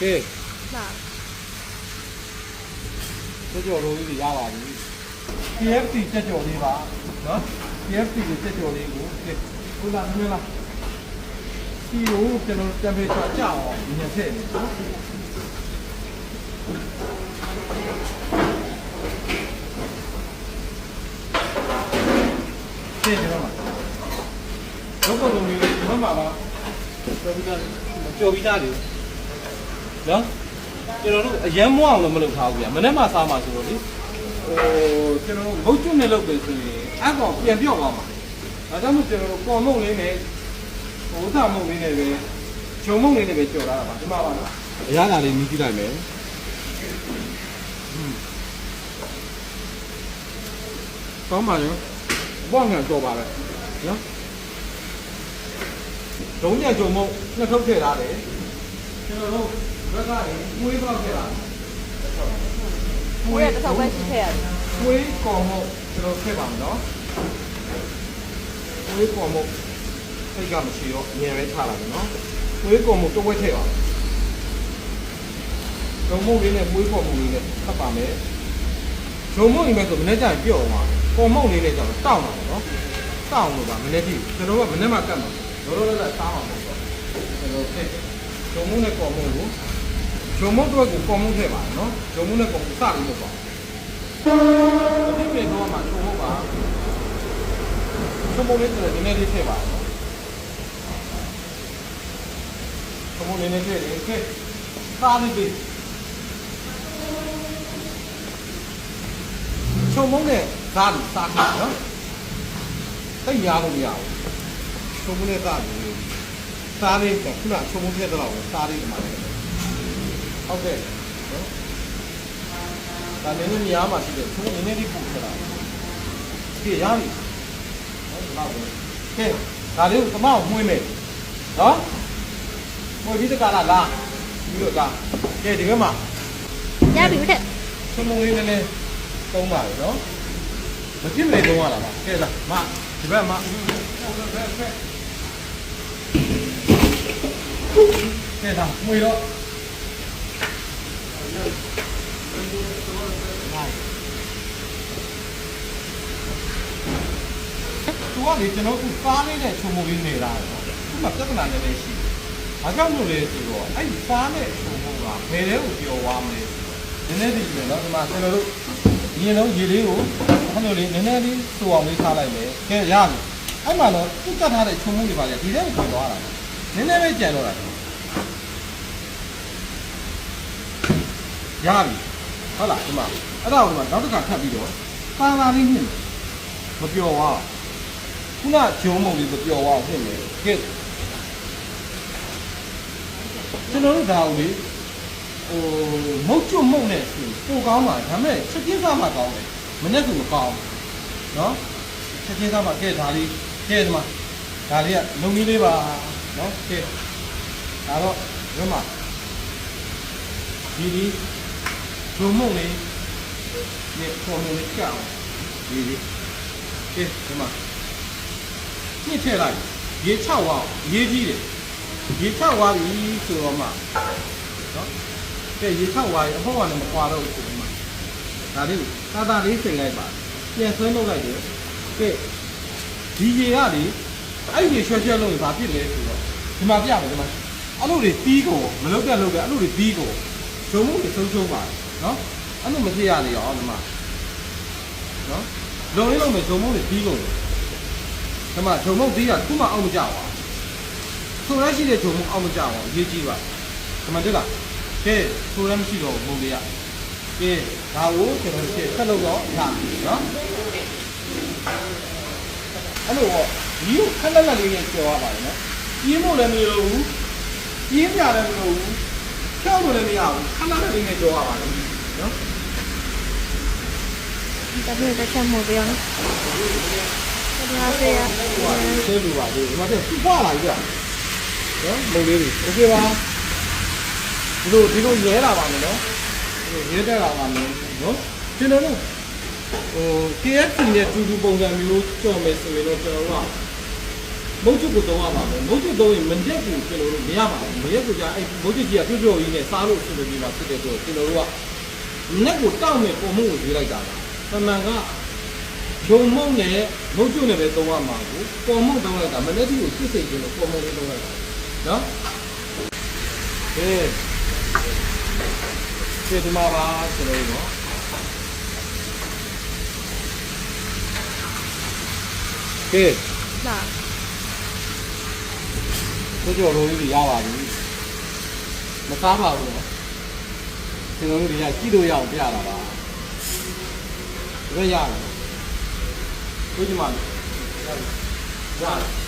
ကဲပါကြောကြောလိုကြီးရပါပြီ KFC ကြောကြောလေးပါနော် KFC ကိုကြောကြောလေးကိုကဲခုလာမင်းလားဒီကိုကျွန်တော် temperature ကြောက်အောင်ညှက်ထည့်နေနော်ဒီကျွန်တော်မှာတော့ကတော့မျိုးကျွန်တော်မှာပါကြော်ပြီးသားကြော်ပြီးသားလေ နော်ကျွန်တော်တို့အရန်မွအောင်လည်းမလုပ်ထားဘူးဗျာမနေ့မှစားမှာဆိုတော့လေဟိုကျွန်တော်တို့မုတ်ကျွတ်နဲ့လုပ်တယ်ဆိုရင်အဲ့ကောင်ပြန်ပြော့သွားမှာဒါကြောင့်မို့ကျွန်တော်တို့ကော်မုံလေးနဲ့ဟိုဥသာမုံလေးနဲ့ပဲဂျုံမုံလေးနဲ့ပဲကြော်လာတာပါဒီမှာပါနော်အရသာလေးမြည်ကြည့်လိုက်မယ်ကောင်းပါရောဘောင်းငံကြော်ပါပဲနော်ဒုံးညဂျုံမုံနှစ်ထုပ်ထည့်ထားတယ်ကျွန်တော်တို့ ဘက်ကနေမွေးပေါက်ထည့်တာမွေးရတစ်ထုပ်ပဲရှိခဲ့ရတယ်မွေးကော်မုံကျွန်တော်ထည့်ပါမယ်နော်မွေးကော်မုံစိတ်ကမရှိတော့အမြင်ပဲထားလာတယ်နော်မွေးကော်မုံတစ်ဝက်ထည့်ပါဂျုံမုံလေးနဲ့မွေးကော်မုံလေးနဲ့ဖတ်ပါမယ်ဂျုံမုံအိမ်မဲ့ဆိုမနေ့ကျရင်ပြော့အောင်ပါကော်မုံလေးနဲ့ကျတော့တောက်မှာပေါ့နော်တောက်လို့ပါမနေ့ကြည့်ကျွန်တော်ကမနေ့မှကတ်မှာလောလောလတ်လတ်စားအောင်ပေါ့ကျွန်တော်ထည့် ဂျုံမုံနဲ့ကော်မုံကိုဂျုံမုံတော့ကိုကော်မုံထည့်ပါနော်ဂျုံမုံနဲ့ကော်မုံစပြီးလုပ်ပါဒီပြေတော့မှချုံဖို့ပါချုံဖို့လေးဆိုတော့နည်းနည်းလေးထည့်ပါနော်ချုံဖို့နည်းနည်းထည့်တယ်ကဲစားလေးပေးချုံမုံနဲ့စားလို့စားတယ်နော်တိတ်ရလို့မရဘူးချုံမုံနဲ့စားလို့ စားလေးကခုနချုံမုံထည့်တော့စားလေးဒီမှာဟုတ်ကဲ့နော်ဒါနည်းနည်းများမှရှိတယ်သူနည်းနည်းလေးပို့ခလာကြည့်ရပြီဟုတ်ဒီလောက်ပဲကဲဒါလေးကိုသမအောင်မှွေးမယ်နော်မှွေးပြီးတကလာလာပြီးတော့ဒါကဲဒီဘက်မှာရပြီဟုတ်တယ်သုံးလုံးလေးနည်းနည်းသုံးပါလေနော်မပြစ်မနေသုံးရတာပါကဲလာမဒီဘက်မှာ ဒါမှွေတော့သူကလေကျွန်တော်ကစားလေးနဲ့ချုံမလေးနေတာတော့သူကပြဿနာနည်းနည်းရှိတယ်။ဘာကြောင့်လို့လဲဆိုတော့အဲ့ဒီစားနဲ့ချုံမကဘယ်ထဲကိုပြောသွားမလဲ။နည်းနည်းဒီပြင်တော့ဒီမှာကျွန်တော်တို့ဒီရင်လုံးရေလေးကိုအဲ့လိုလေးနည်းနည်းလေးစိုးအောင်လေးထားလိုက်မယ်။ကဲရပြီ။အဲ့မှာတော့သူ့ကတ်ထားတဲ့ချုံမတွေပါလေဒီထဲကိုပြန်သွားတာ။နည်းနည်းပဲကြံတော့တာ။ ရပြီဟုတ်လားဒီမှာအဲ့ဒါကိုဒီမှာနောက်တစ်ခါထပ်ပြီးတော့ကာလာလေးနှိမ့်မပျော်ပါခုနဂျုံမုံလေးမပျော်ပါနှိမ့်မယ်ကဲကျွန်တော်တို့ဒါကိုလေဟိုမုတ်ကျွတ်မုတ်နဲ့ပိုကောင်းပါဒါမဲ့ချက်ပြင်းစားမှကောင်းတယ်မနေ့ကမကောင်းနော်ချက်ချင်းသားမှာကဲဒါလေးကဲဒီမှာဒါလေးကလုံကြီးလေးပါနော်ကဲဒါတော့ဒီမှာဒီဒီ ဂျုံမုံလေးနဲ့ပေါ်မလေးကြောက်ဒီဒီကဲဒီမှာညှစ်ထည့်လိုက်ရေ6ဝါရေးကြီးတယ်ရေ6ဝါပြီဆိုတော့မှနော်ကဲရေ6ဝါရေအဖို့ကလည်းမကွာတော့ဘူးဆိုတော့မှဒါလေးကိုသာသာလေးစိန်လိုက်ပါပြန်ဆွဲလုပ်လိုက်တယ်ကဲဒီရေကလေအဲ့ဒီရွှဲရွှဲလုပ်ရင်ဘာဖြစ်လဲဆိုတော့ဒီမှာပြမယ်ဒီမှာအဲ့လိုတွေတီးကုန်မလုပ်တဲ့လုပ်တဲ့အဲ့လိုတွေတီးကုန်ဇုံမှုတွေဆုံးရှုံးပါတယ် နော်အဲ့လိုမဖြစ်ရလေရောဒီမှာနော်လုံလေးလုံးမယ်ဇုံမှုတွေတီးကုန်တယ်ဒီမှာဂျုံမုတ်သေးတာခုမှအောက်မကြပါဘူးဆိုရရှိတဲ့ဂျုံမုတ်အောက်မကြပါဘူးအရေးကြီးပါဒီမှာတွေ့လားကဲဆိုရမရှိတော့ဘူးမုတ်လေးရကဲဒါကိုကျွန်တော်ရှင်းဆက်လို့တော့ရနော်အဲ့လိုပေါ့ဒီကိုခက်လက်လက်လေးနဲ့ကျော်ရပါတယ်နော်ပြင်းဖို့လည်းမလိုဘူးပြင်းပြလည်းမလိုဘူးဖြောက်လို့လည်းမရဘူးခက်လက်လက်လေးနဲ့ကျော်ရပါတယ် နော် ဒါပြည့်တဲ့ချက်မှုပြောနော်ဒါဆေးရ ဆဲလူပါလေဒီမှာတက်ပွားလာပြီကြာနော်မုတ်လေးတွေโอเคပါဒီလိုဒီလိုရဲလာပါမယ်နော်ဒီလိုရဲတက်လာပါမယ်နော်ကျွန်တော်တို့ဟို KFC နဲ့တူတူပုံစံမျိုးကြော်မယ်ဆိုရင်တော့ကျွန်တော်တို့က မုတ်ချွတ်ကိုသုံးရပါမယ်မုတ်ချွတ်သုံးရင်မရက်ကိုကျွန်တော်တို့မရပါဘူးမရက်ကိုじゃအဲ့မုတ်ချွတ်ကြီးကပြုတ်ပြုတ်ကြီးနဲ့စားလို့အဆင်ပြေမှာဖြစ်တဲ့အတွက်ကျွန်တော်တို့က နက်ကိုတောက်မဲ့ပုံမှုကိုရွေးလိုက်တာပါအမှန်ကဂျုံမုံနဲ့မုတ်ချွတ်နဲ့ပဲသုံးရမှာကိုပုံမှုသုံးလိုက်တာမနေ့ကကိုစစ်စိတ်ကျလို့ပုံမှုလေးသုံးလိုက်တာနော်ကဲကျေဒီမှာပါကျွန်တော်တို့နော်ကဲလာတို့ကြော်လုံးကြီးရပါပြီမစားပါဘူးနော် ကျွန်တော်တို့တွေကကြည့်လို့ရအောင်ပြတာပါဒါပဲရတယ်တို့ဒီမှာရတယ်ရတယ်